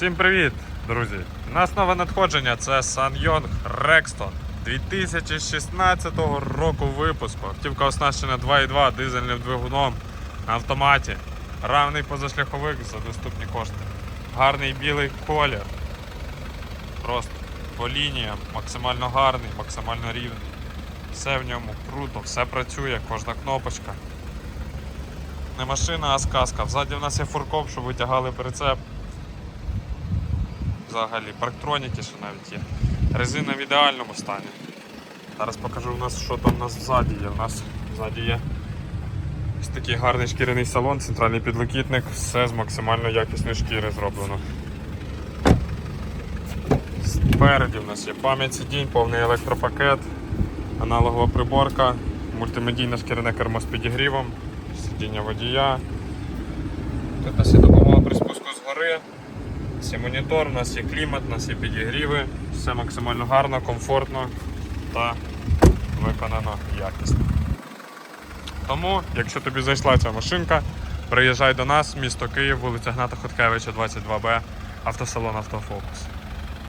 Всім привіт, друзі! У нас нове надходження це Sanyong Rexton 2016 року випуску. Автівка оснащена 2.2 дизельним двигуном на автоматі. Равний позашляховик за доступні кошти. Гарний білий колір. Просто по лініям максимально гарний, максимально рівний. Все в ньому круто, все працює, кожна кнопочка. Не машина, а сказка. Взаді в нас є фуркоп, щоб витягали прицеп. Взагалі, парктроніки ще навіть є. Резина в ідеальному стані. Зараз покажу у нас, що там у нас ззаді є. У нас ззаді є ось такий гарний шкіряний салон, центральний підлокітник, все з максимально якісної шкіри зроблено. Спереді в нас є пам'ять сидінь, повний електропакет, аналогова приборка, мультимедійне шкіряне кермо з підігрівом, сидіння водія. Тут у нас є допомога при спуску з гори. Є монітор, у нас є клімат, у нас є підігріви, все максимально гарно, комфортно та виконано якісно. Тому, якщо тобі зайшла ця машинка, приїжджай до нас, місто Київ, вулиця Гната Хоткевича, 22Б, автосалон Автофокус.